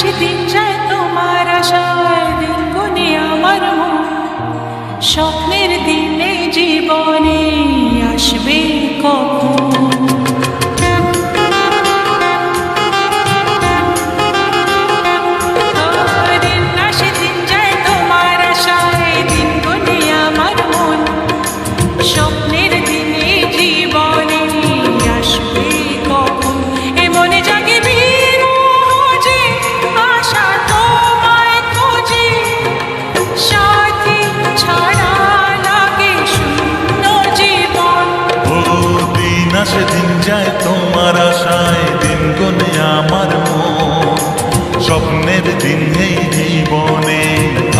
should be আসে দিন যায় তোমার আশায়, দিন গনে আমার মন। স্বপ্নের দিন এই জীবনে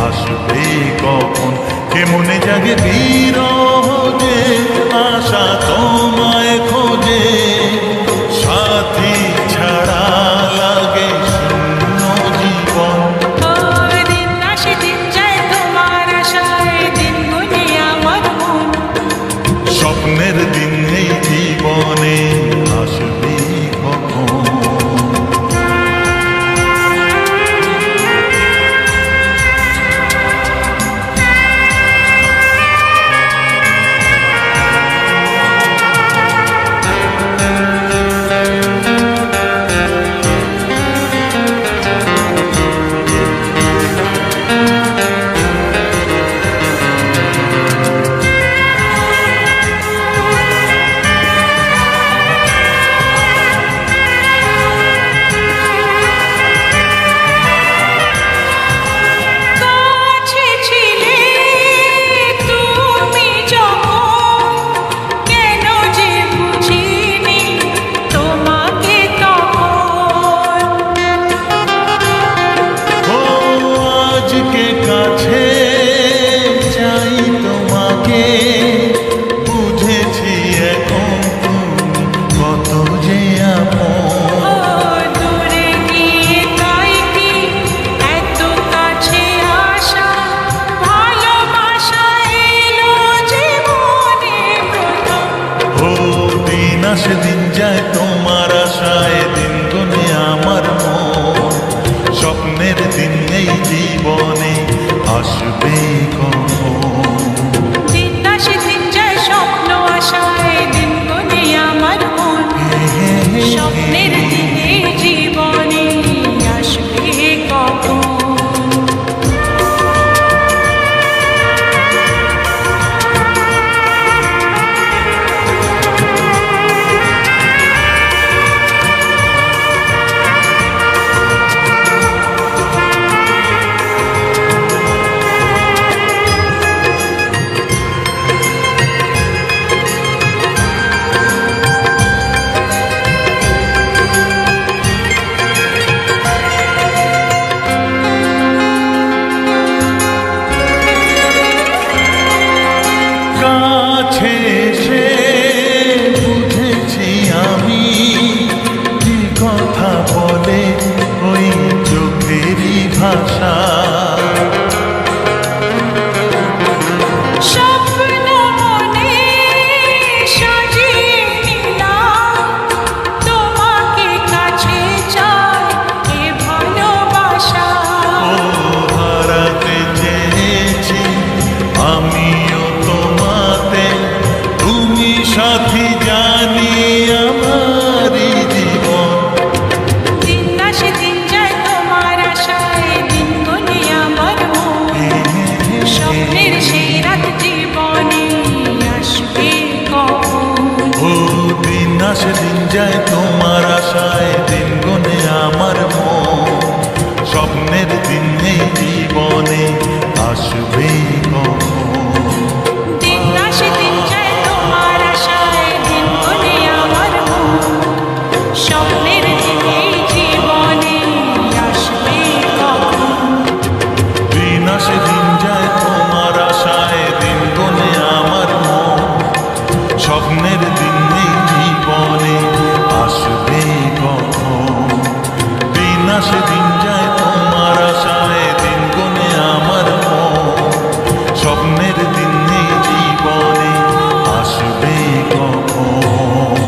আসবে কখন? কেমনে জাগে বীর আশা তো? আসে দিন যায় তোমার আশায় দিন গুনে আমার মন। স্বপ্নের দিন এই জীবনে আসবে কর কাছে সে বুঝেছি আমি। কি কথা বলে ওই ভাষা? সাথী